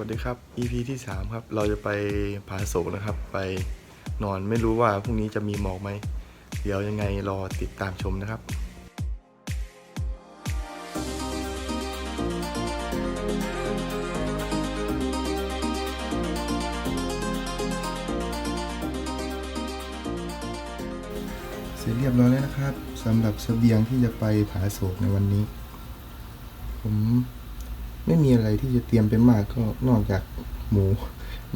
วัสดีครับ EP ที่ 3 ครับ เราจะไปผาโศกนะครับ ไปนอนไม่รู้ว่าพรุ่งนี้จะมีหมอกไหม เดี๋ยวยังไงรอติดตามชมนะครับเสร็จเรียบร้อยแล้วนะครับสำหรับเสบียงที่จะไปผาโศกในวันนี้ ผม ไม่มีอะไรที่จะเตรียมไปมากก็นอกจากหมู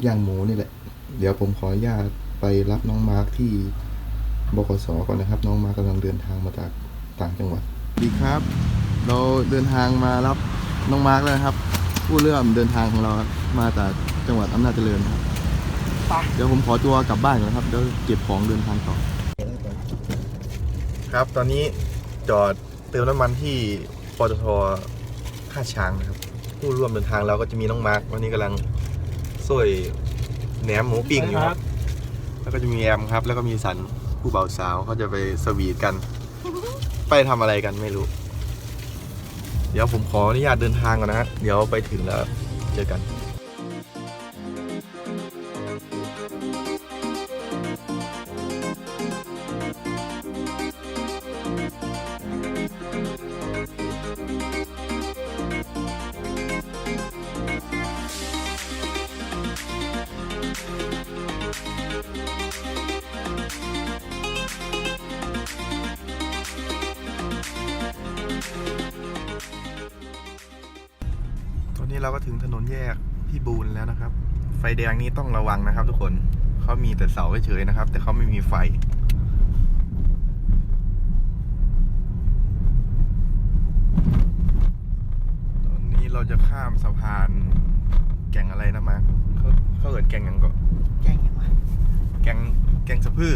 ย่างหมูนี่แหละ เดี๋ยวผมขออนุญาตไปรับน้องมาร์คที่บกสก่อนนะครับ น้องมาร์คกำลังเดินทางมาจากต่างจังหวัดดีครับ เราเดินทางมารับน้องมาร์คแล้วครับ ผู้เริ่มเดินทางของเราครับมาจากจังหวัดอำนาจเจริญครับเดี๋ยวผมขอตัวกลับบ้านก่อนนะครับเดี๋ยวเก็บของเดินทางต่อ ครับตอนนี้จอดเติมน้ำมันที่ปตทท่าช้างนะครับ ผู้ร่วมเดินทางเราก็จะมีน้องมาร์ควันนี้กำลังสวยแหนมหมูปิ้งอยู่ครับ แล้วก็จะมีแอมครับ แล้วก็มีสันผู้บ่าวสาวเขาจะไปสวีทกัน ไปทำอะไรกันไม่รู้ เดี๋ยวผมขออนุญาตเดินทางก่อนนะฮะ เดี๋ยวไปถึงแล้วเจอกัน นนแยกพี่บูนแล้วนะครับ ไฟแดงนี้ต้องระวังนะครับ ทุกคนเขามีแต่เสาเฉยๆนะครับ แต่เขาไม่มีไฟตอนนี้เราจะข้ามสะพาน แก่งอะไรนะมาเขาเขาเอิดแก่งหยังก็แกงยังไงแก่งแก่งสะพื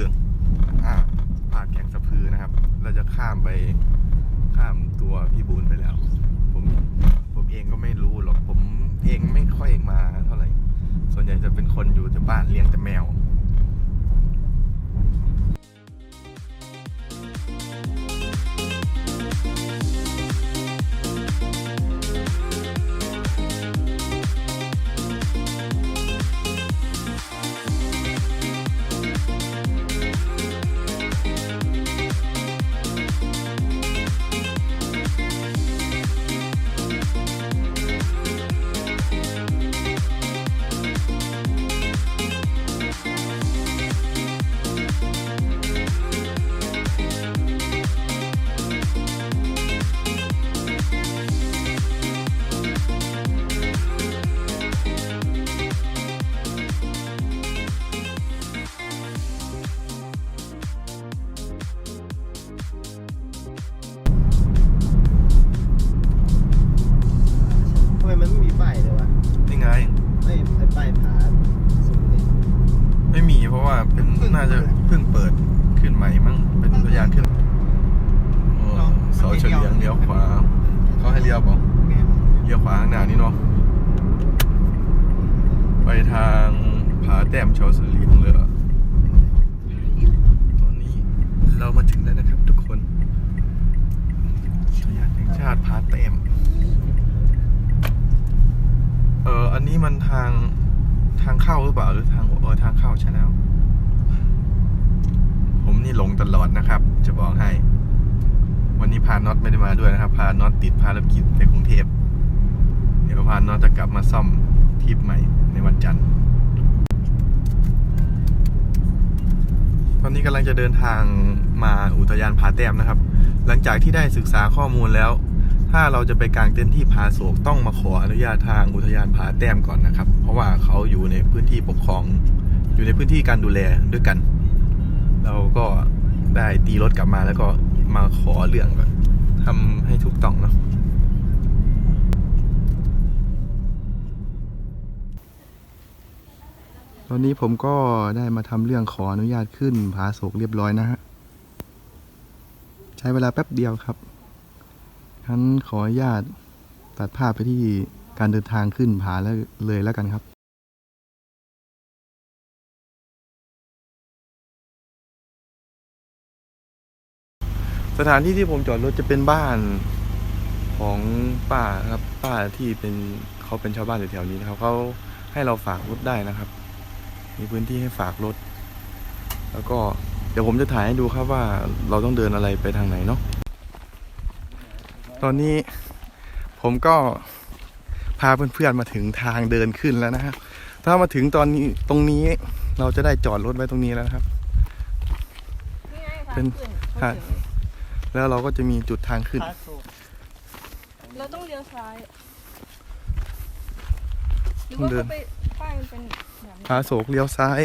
นน่าจะเพิ่งเปิดขึ้นใหม่มั้งเป็นอุทยานขึ้นโอ้เสาเฉลียงเลี้ยวขวา เขาให้เลี้ยวเปล่าแม่เลี้ยวขวาข้างหน้านี่เนาะไปทางผาแต้มเฉาสลีของเรือตอนนี้เรามาถึงแล้วนะครับทุกคนอุทยานแห่งชาติผาแต้มเอออันนี้มันทางทางเข้าหรือเปล่าหรือทางเออทางเข้าใช่แล้วผม นี่หลงตลอดนะครับ จะบอกให้ วันนี้พาน็อตไม่ได้มาด้วยนะครับ พาน็อตติดภารกิจในกรุงเทพเดี๋ยวพาน็อตจะกลับมาซ่อมทีปใหม่ในวันจันทร์ ตอนนี้กำลังจะเดินทางมาอุทยานผาแต้มนะครับ หลังจากที่ได้ศึกษาข้อมูลแล้ว ถ้าเราจะไปกางเต็นท์ที่ผาโศกต้องมาขออนุญาตทางอุทยานผาแต้มก่อนนะครับ เพราะว่าเขาอยู่ในพื้นที่ปกครอง อยู่ในพื้นที่การดูแลด้วยกัน เราก็ได้ตีรถกลับมาแล้วก็มาขอเรื่องก่อนทำให้ถูกต้องเนาะตอนนี้ผมก็ได้มาทำเรื่องขออนุญาตขึ้นผาโศกเรียบร้อยนะฮะ ใช้เวลาแป๊บเดียวครับฉันขออนุญาตตัดภาพไปที่การเดินทางขึ้นผาแล้วเลยแล้วกันครับ สถานที่ที่ผมจอดรถจะเป็นบ้านของป้าครับ ป้าที่เป็นเขาเป็นชาวบ้านแถวๆนี้นะครับเขาให้เราฝากรถได้นะครับ มีพื้นที่ให้ฝากรถ แล้วก็เดี๋ยวผมจะถ่ายให้ดูครับว่าเราต้องเดินอะไรไปทางไหนเนาะตอนนี้ผมก็พาเพื่อนๆมาถึงทางเดินขึ้นแล้วนะครับ ถ้ามาถึงตอนนี้ตรงนี้เราจะได้จอดรถไว้ตรงนี้แล้วนะครับนี่ไงทางเป็นขึ้นทาง แล้วเราก็จะมีจุดทางขึ้นพาสูงเราต้องเลี้ยวซ้าย หรือว่าเดินเขาไปป้ายมันเป็นแบบนี้พาโศกเลี้ยวซ้าย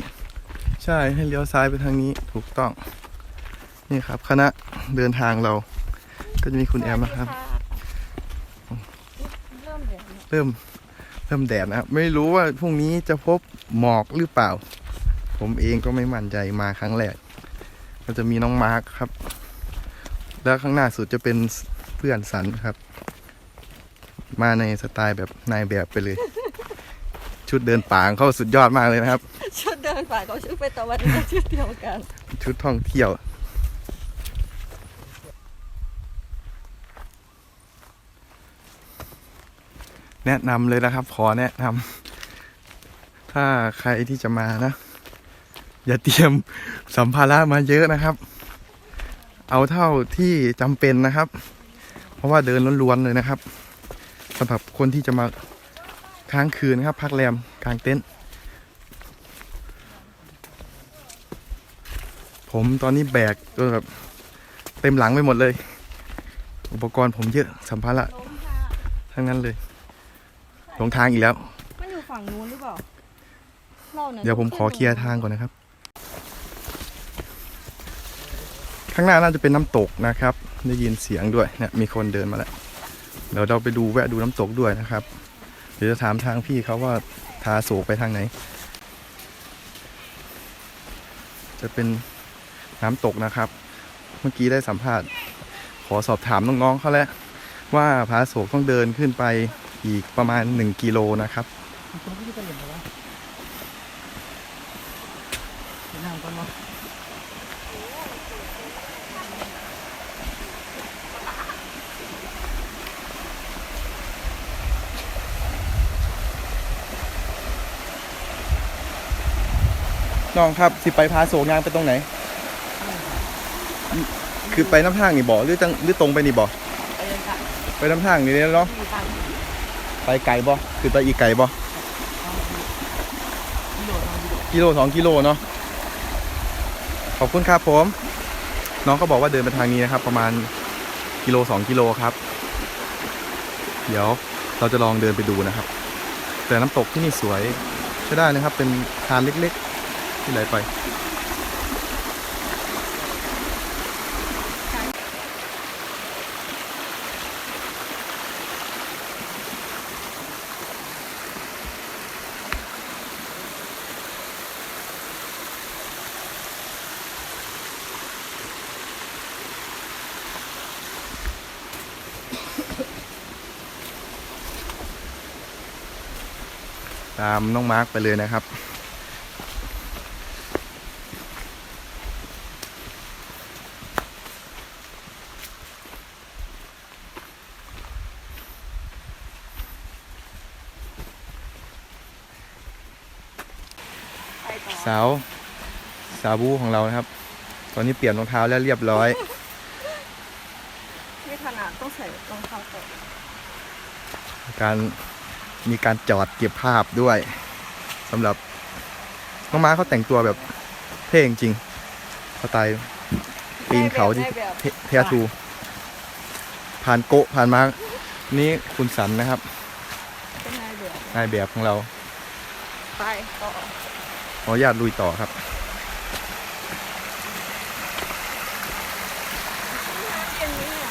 ใช่ให้เลี้ยวซ้ายไปทางนี้ถูกต้อง นี่ครับ คณะเดินทางเรา ก็จะมีคุณแอมนะครับ เริ่มเดี๋ยวนี้เริ่มเริ่มแดดนะครับไม่รู้ว่าพรุ่งนี้จะพบหมอกหรือเปล่า ผมเองก็ไม่มั่นใจมาครั้งแรกก็จะมีน้องมาร์คครับ แล้วข้างหน้าสุดจะเป็นเพื่อนสันครับ มาในสไตล์แบบนายแบบไปเลย ชุดเดินป่าของเขาสุดยอดมากเลยนะครับ ชุดเดินป่าเขาชื่อเป็นตะวันก็ชื่อเดียวกัน ชุดท่องเที่ยวแนะนำเลยนะครับ ขอแนะนำถ้าใครที่จะมานะ อย่าเตรียมสัมภาระมาเยอะนะครับ เอาเท่าที่จำเป็นนะครับ เพราะว่าเดินล้วนๆเลยนะครับสำหรับคนที่จะมาค้างคืนนะครับ พักแรมกลางเต็นท์ผมตอนนี้แบกจนแบบเต็มหลังไปหมดเลย อุปกรณ์ผมเยอะสัมภาระล้มค่ะทั้งนั้นเลยหลงทางอีกแล้ว มันอยู่ฝั่งนู้นหรือเปล่าเรานี่เดี๋ยวผมขอเคลียร์ทางก่อนนะครับ ข้างหน้าน่าจะเป็นน้ำตกนะครับ ได้ยินเสียงด้วยเนี่ยมีคนเดินมาแล้วเดี๋ยวเราไปดูแวะดูน้ำตกด้วยนะครับเดี๋ยวจะถามทางพี่เขาว่าทาโศกไปทางไหน จะเป็นน้ำตกนะครับ เมื่อกี้ได้สัมภาษณ์ ขอสอบถามน้องๆเขาแล้วว่าผาโศกต้องเดินขึ้นไปอีกประมาณ 1 กิโลนะครับตรงที่เป็นอย่างไรวะไปนั่งก่อนเนาะ น้องครับสิไปพาโศกยางไปตรงไหน คือไปน้ำทางนี่บ่หรือจังหรือตรงไปนี่บ่ไปเลยค่ะไปน้ำทางนี่เนาะที่ทางไปไกลบ่คือไปอีกไกลบ่กิโลสองกิโลเนาะขอบคุณครับผม น้องก็บอกว่าเดินไปทางนี้นะครับ ประมาณกิโลสองกิโลครับ เดี๋ยวเราจะลองเดินไปดูนะครับ แต่น้ำตกที่นี่สวยใช้ได้นะครับ เป็นทานเล็กๆ ที่ไหลไปตามน้องมาร์กไปเลยนะครับ สาว สาวบูของเรานะครับ ตอนนี้เปลี่ยนรองเท้าแล้วเรียบร้อย ไม่ถนัดต้องใส่รองเท้าแตะการมีการจอดเก็บภาพด้วยสำหรับน้องม้าเขาแต่งตัวแบบเท่จริงๆสไตล์ปีนเขาที่ได้แบบเทเทียทู ผ่านโกะผ่านมานี่คุณสันนะครับเป็นนายแบบนายแบบของเรา ไปต่อ ขออนุญาตลุยต่อครับ น้ำเย็นไหมเนี่ย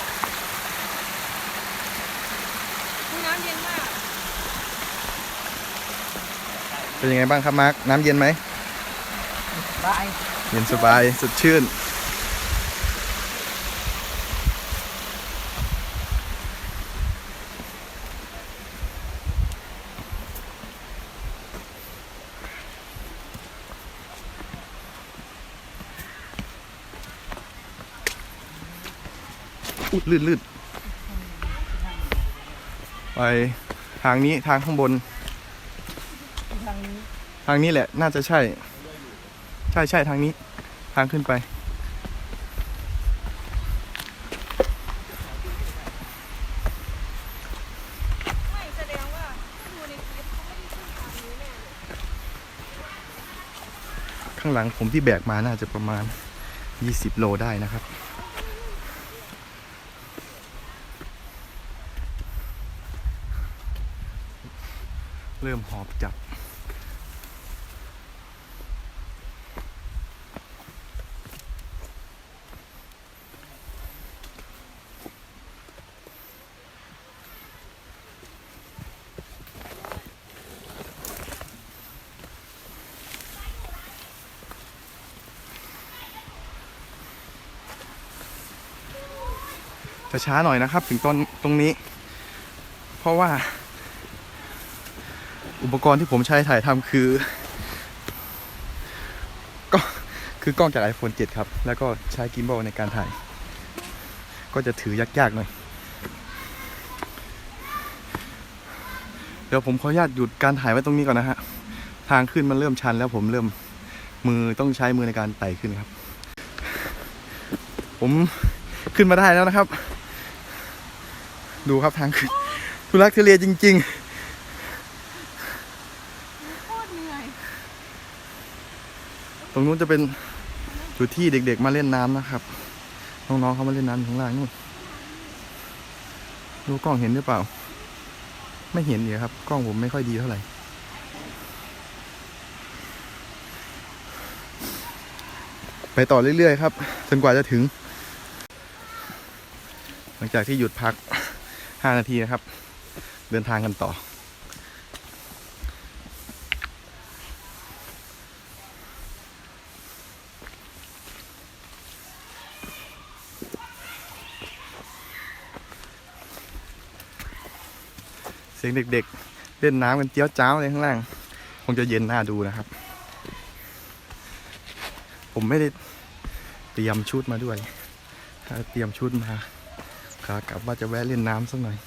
อุ๊ยน้ำเย็นมาก เป็นยังไงบ้างครับมาร์กน้ำเย็นไหม บาย เย็นสบายสดชื่น ลื่นลื่นไปทางนี้ทางข้างบน ทางนี้ ทางนี้แหละ น่าจะใช่ ใช่ใช่ทางนี้ ทางขึ้นไป ไม่แสดงว่าดูในคลิปเขาไม่ได้ขึ้นทางนี้แน่เลยข้างหลังผมที่แบกมาน่าจะประมาณ 20 โลได้นะครับ เริ่มหอบจับ จะช้าหน่อยนะครับ ถึงตอนตรงนี้ เพราะว่า อุปกรณ์ที่ผมใช้ถ่ายทำคือก็คือกล้องจาก iPhone 7 ครับ แล้วก็ใช้กิมบอลในการถ่าย ก็จะถือยากๆหน่อย เดี๋ยวผมขออนุญาตหยุดการถ่ายไว้ตรงนี้ก่อนนะฮะ ทางขึ้นมันเริ่มชันแล้วผมเริ่มมือต้องใช้มือในการไต่ขึ้นครับ ผมขึ้นมาได้แล้วนะครับ ดูครับทางขึ้นทุลักทุเลจริงโคตรเหนื่อย ๆ ตรงนู้นจะเป็นจุดที่เด็ก ๆ มาเล่นน้ำนะครับน้องๆเขามาเล่นน้ำข้างล่างนู่นดูกล้องเห็นหรือเปล่า ไม่เห็นเลยครับ กล้องผมไม่ค่อยดีเท่าไหร่ไปต่อเรื่อยๆครับจนกว่าจะถึง หลังจากที่หยุดพัก 5 นาทีนะครับ เดินทางกันต่อ สียงเด็กๆ เล่นน้ำกันเจี๊ยวจ้าวเลยข้างล่าง คงจะเย็นน่าดูนะครับ ผมไม่ได้เตรียมชุดมาด้วย ถ้าเตรียมชุดมาขากลับว่าจะแวะเล่นน้ำสักหน่อย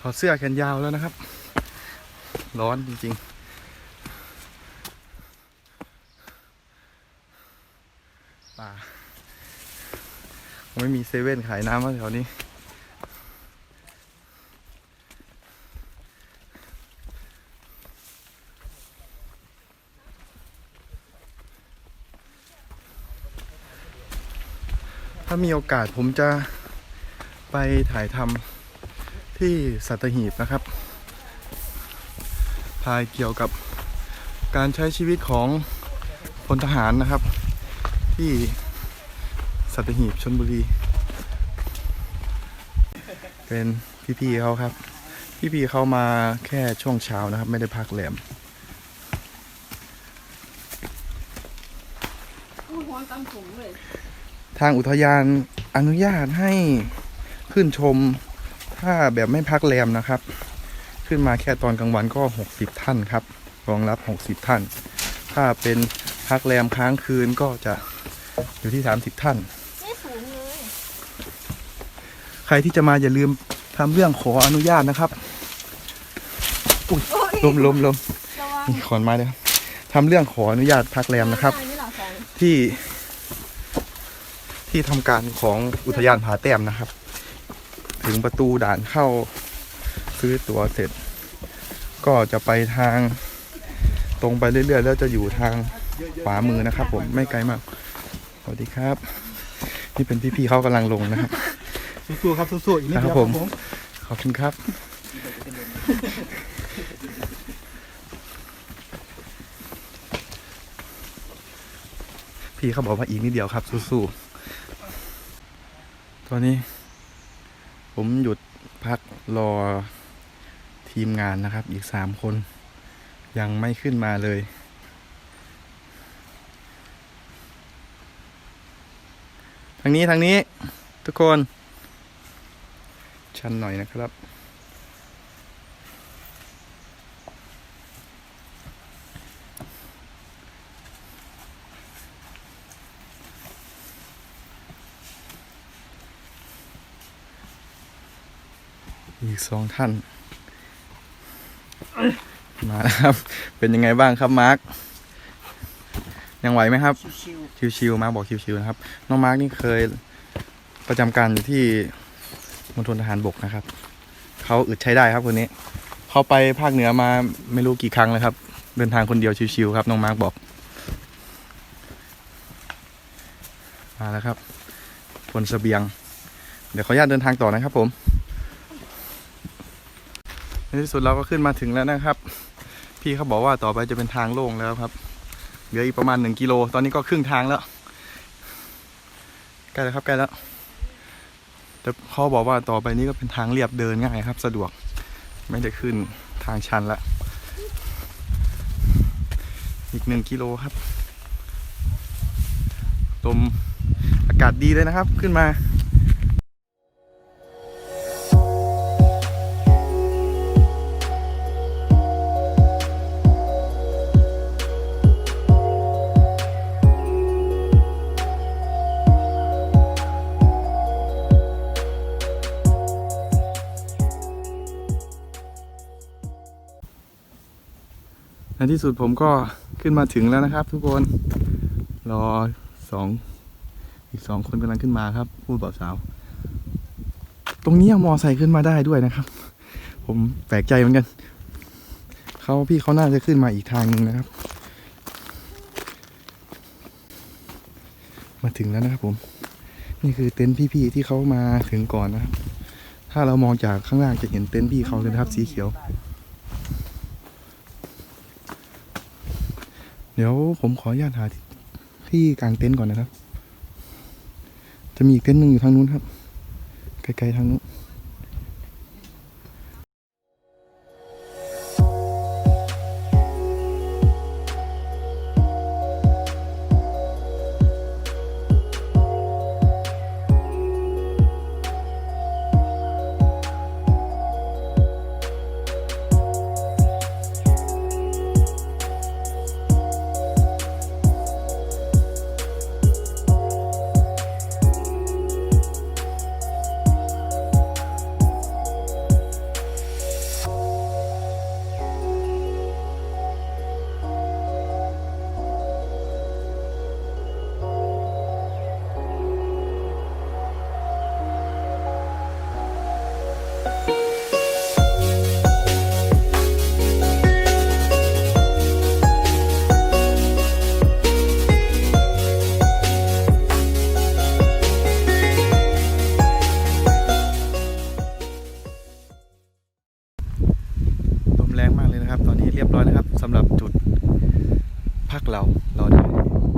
ถอดเสื้อแขนยาวแล้วนะครับ ร้อนจริงๆป่าไม่มีเซเว่นขายน้ำมาแถวนี้ ถ้ามีโอกาสผมจะไปถ่ายทำ ที่สัตหีบนะครับพายเกี่ยวกับการใช้ชีวิตของพลทหารนะครับ ที่สัตหีบชนบุรี เป็นพี่ๆเขาครับ พี่ๆเขามาแค่ช่วงเช้านะครับ ไม่ได้พักแรมอู้หัวตำถุงเลยทางอุทยานอนุญาตให้ขึ้นชม ถ้าแบบไม่พักแรมนะครับ ขึ้นมาแค่ตอนกลางวันก็ 60 ท่านครับ รองรับ 60 ท่าน ถ้าเป็นพักแรมค้างคืนก็จะอยู่ที่ 30 ท่าน ไม่สูงเลยใครที่จะมาอย่าลืมทำเรื่องขออนุญาตนะครับโอ้ยลมลมลมระวังนี่ขอนไม้เลยครับทำเรื่องขออนุญาตพักแรมนะครับได้ไหมล่ะสองที่ที่ทำการของอุทยานผาแต้มนะครับ ถึงประตูด่านเข้าซื้อตั๋วเสร็จ ก็จะไปทางตรงไปเรื่อยๆ แล้วจะอยู่ทางขวามือนะครับ ผมไม่ไกลมากสวัสดีครับ นี่เป็นพี่ๆเขากำลังลงนะครับสู้ๆครับสู้ๆอีกนิดเดียวครับผมขอบคุณครับพี่เขาบอกว่าอีกนิดเดียวครับสู้ๆตอนนี้ ผมหยุดพักรอทีมงานนะครับ อีกสามคน ยังไม่ขึ้นมาเลย ทางนี้ทางนี้ทุกคน ชันหน่อยนะครับ อีกสองท่าน มาแล้วครับ เป็นยังไงบ้างครับมาร์คยังไหวไหมครับชิวชิวๆมาบอกชิวๆนะครับ น้องมาร์คนี่เคยประจำการอยู่ที่มณฑลทหารบกนะครับ เขาอึดใช้ได้ครับคนนี้ เขาไปภาคเหนือมาไม่รู้กี่ครั้งแล้วครับ เดินทางคนเดียวชิวๆครับ น้องมาร์คบอก มาแล้วครับบนเสบียง เดี๋ยวขออนุญาตเดินทางต่อนะครับผม ในที่สุดเราก็ขึ้นมาถึงแล้วนะครับ พี่เขาบอกว่าต่อไปจะเป็นทางโล่งแล้วครับ เหลืออีกประมาณหนึ่งกิโล ตอนนี้ก็ครึ่งทางแล้วใกล้แล้วครับใกล้แล้ว แต่เขาบอกว่าต่อไปนี้ก็เป็นทางเรียบเดินง่ายครับ สะดวก ไม่ได้ขึ้นทางชันละ อีกหนึ่งกิโลครับลมอากาศดีเลยนะครับ ขึ้นมา ในที่สุดผมก็ขึ้นมาถึงแล้วนะครับ ทุกคน รอสองอีกสองคนกำลังขึ้นมาครับ พูดบ่าวสาว ตรงนี้ยังมอไซค์ขึ้นมาได้ด้วยนะครับ ผมแปลกใจเหมือนกัน เขาพี่เขาน่าจะขึ้นมาอีกทางหนึงนะครับ มาถึงแล้วนะครับผม นี่คือเต็นท์พี่ๆที่เขามาถึงก่อนนะครับ ถ้าเรามองจากข้างล่างจะเห็นเต็นท์พี่เขาเลยนะครับ สีเขียว ดี๋ยวผมขออนุญาตหาที่ที่กางเต็นท์ก่อนนะครับ จะมีอีกเต็นท์หนึ่งอยู่ทางนู้นครับ ไกลๆทางนู้น นะครับ ตอนนี้เรียบร้อยแล้วครับสำหรับจุดพักเราเราได้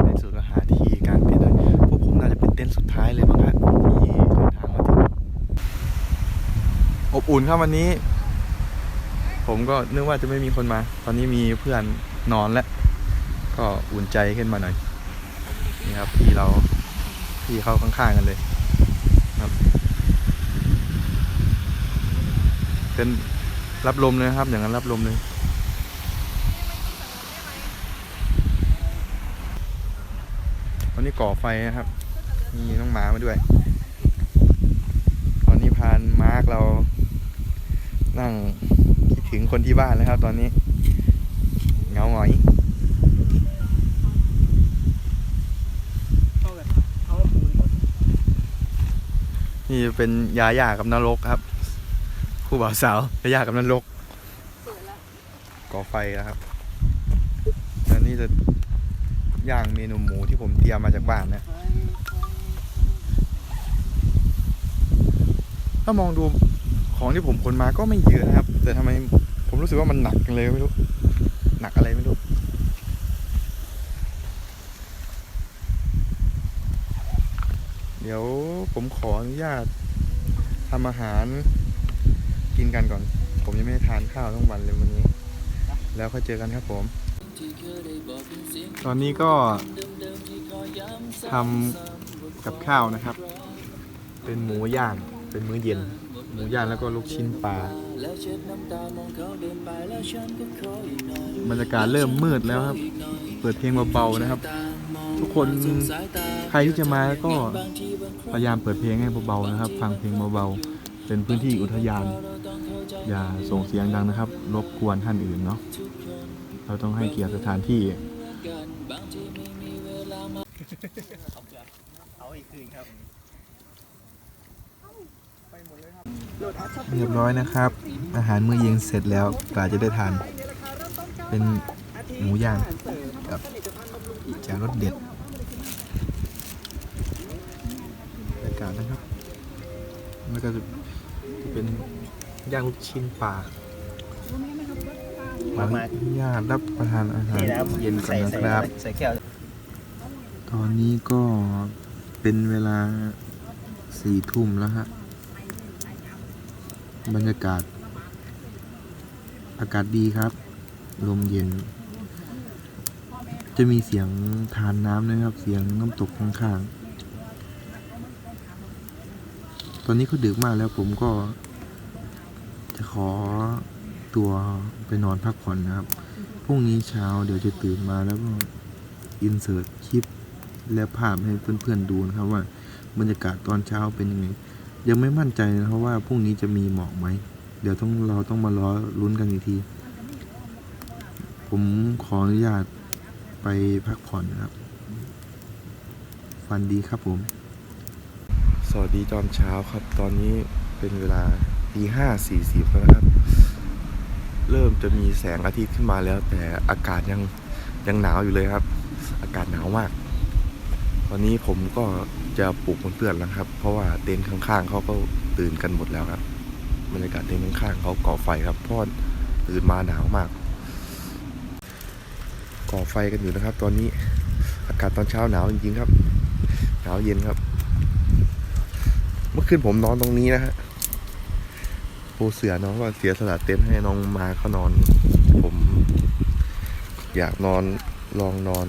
ในสุดก็หาที่กางเต็นท์พวกผมน่าจะเป็นเต็นท์สุดท้ายเลยมั้งครับที่เดินทางมาถึงอบอุ่นครับวันนี้ ผมก็นึกว่าจะไม่มีคนมา ตอนนี้มีเพื่อนนอนแล้ว ก็อุ่นใจขึ้นมาหน่อยนี่ครับพี่เราพี่เข้าข้างๆกันเลยครับเป็นรับลมเลยนะครับ อย่างนั้นรับลมเลย วันนี้ก่อไฟนะครับ มีน้องหมามาด้วย ตอนนี้พานมาร์กเรา นั่งคิดถึงคนที่บ้านแล้วครับ ตอนนี้เหงาหงอยเข้าแบบเอาปูนก่อนนี่เป็นยาย่ากับนรกครับ คู่บ่าวสาวยาย่ากับนรกเปิดแล้วก่อไฟนะครับแล้วนี่จะ ย่างเมนูหมูที่ผมเตรียมมาจากบ้านนะถ้ามองดูของที่ผมขนมาก็ไม่เยอะนะครับ แต่ทำไมผมรู้สึกว่ามันหนักเลยไม่รู้ หนักอะไรไม่รู้เดี๋ยวผมขออนุญาตทำอาหารกินกันก่อน ผมยังไม่ได้ทานข้าวทั้งวันเลยวันนี้ แล้วค่อยเจอกันครับผม ตอนนี้ก็ทำกับข้าวนะครับ เป็นหมูย่าง เป็นมื้อเย็น หมูย่างแล้วก็ลูกชิ้นปลา บรรยากาศเริ่มมืดแล้วครับ เปิดเพลงเบาๆนะครับ ทุกคนใครที่จะมาก็พยายามเปิดเพลงให้เบาๆนะครับ ฟังเพลงเบาๆ เป็นพื้นที่อุทยาน อย่าส่งเสียงดังนะครับ รบกวนท่านอื่นเนาะ เราต้องให้เกียรติสถานที่ เอาอีกคืนครับเรียบร้อยนะครับ อาหารมื้อเย็นเสร็จแล้วกว่าจะได้ทาน เป็นหมูย่างกับจ่วรสเด็ดบรรยากาศนะครับแล้วก็จะเป็นย่างลูกชิ้นปลา ขออนุญาตรับประทานอาหารนี่นะครับเย็นก่อนใส่นะใส่ครับ ใส่แก้วตอนนี้ก็เป็นเวลาสี่ทุ่มแล้วฮะ บรรยากาศ อากาศดีครับ ลมเย็น จะมีเสียงทานน้ำนะครับ เสียงน้ำตกข้างๆ ตอนนี้ก็ดึกมากแล้วผมก็จะขอ ตัวไปนอนพักผ่อนนะครับ พรุ่งนี้เช้าเดี๋ยวจะตื่นมาแล้วก็อินเสิร์ตคลิปและภาพให้เพื่อนๆดูนะครับว่าบรรยากาศตอนเช้าเป็นยังไง ยังไม่มั่นใจนะครับว่าพรุ่งนี้จะมีหมอกไหม เดี๋ยวต้องเราต้องมารอลุ้นกันอีกที ผมขออนุญาตไปพักผ่อนนะครับ ฟันดีครับผม สวัสดีตอนเช้าครับ ตอนนี้เป็นเวลาตีห้าสี่สิบแล้วนะครับ เริ่มจะมีแสงอาทิตย์ขึ้นมาแล้ว แต่อากาศยังยังหนาวอยู่เลยครับ อากาศหนาวมากตอนนี้ผมก็จะปลุกเพื่อนๆแล้วครับ เพราะว่าเต็นท์ข้างๆเขาก็ตื่นกันหมดแล้วครับบรรยากาศเต็นท์ข้างๆเขาก่อไฟครับเพราะตื่นมาหนาวมาก ก่อไฟกันอยู่นะครับ ตอนนี้อากาศตอนเช้าหนาวจริงๆครับ หนาวเย็นครับ เมื่อคืนผมนอนตรงนี้นะฮะ ปูเสือน้องก็เสียสละเต็นท์ให้น้องมาเขานอน ผม อยากนอนลองนอน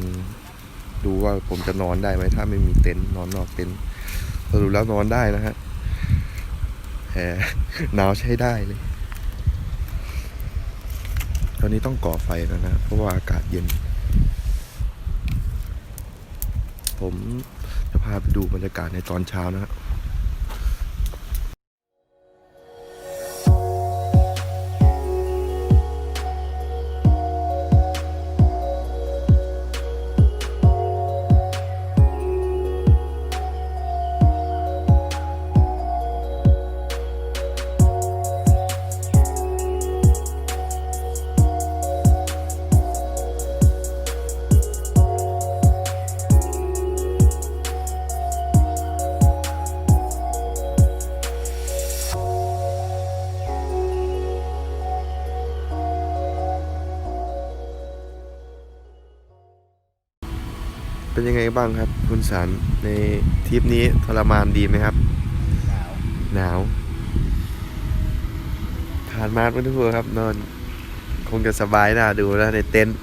ดูว่าผมจะนอนได้ไหมถ้าไม่มีเต็นท์นอนนอกเต็นท์สรุปแล้วนอนได้นะฮะแหมหนาวใช้ได้เลย ตอนนี้ต้องก่อไฟแล้วนะเพราะว่าอากาศเย็น ผมจะพาไปดูบรรยากาศในตอนเช้านะครับ งไงบ้างครับ คุณสารในทริปนี้ทรมานดีไหมครับ หนาวหนาวทานมาร์กไม่ทุกคนครับ นอน คงจะสบายน่าดูแล้วในเต็นท์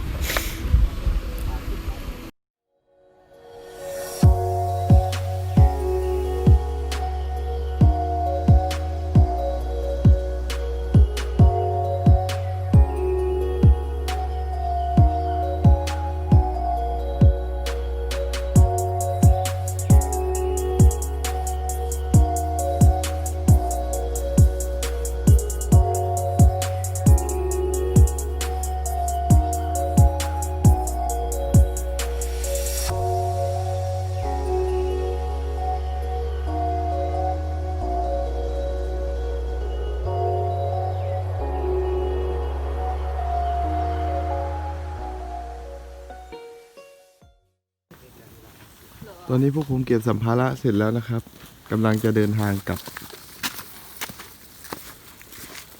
ตอนนี้พวกผมเก็บสัมภาระเสร็จแล้วนะครับกำลังจะเดินทางกลับ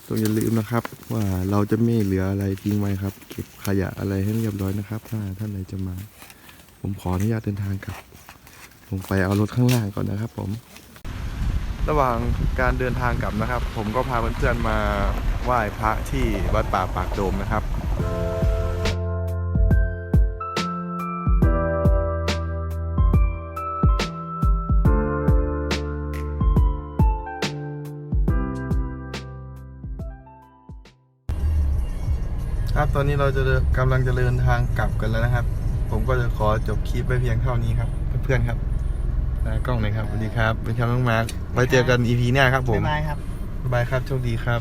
ต้องอย่าลืมนะครับ ว่าเราจะไม่เหลืออะไรทิ้งไว้ครับ เก็บขยะอะไรให้เรียบร้อยนะครับ ถ้าท่านใดจะมา ผมขออนุญาตเดินทางกลับผมไปเอารถข้างล่างก่อนนะครับผม ระหว่างการเดินทางกลับนะครับ ผมก็พาเพื่อนๆมาไหว้พระที่วัดป่าปากโดมนะครับ ตอนนี้เราจะเดินกำลังจะเดินทางกลับกันแล้วนะครับ ผมก็จะขอจบคลิปไปเพียงเท่านี้ครับ เพื่อนๆครับตากล้องหน่อยครับสวัสดีครับ เป็นครับน้องมาร์คไว้เจอกัน EP หน้าครับผมบ๊ายบายครับบ๊ายบายครับโชคดีครับ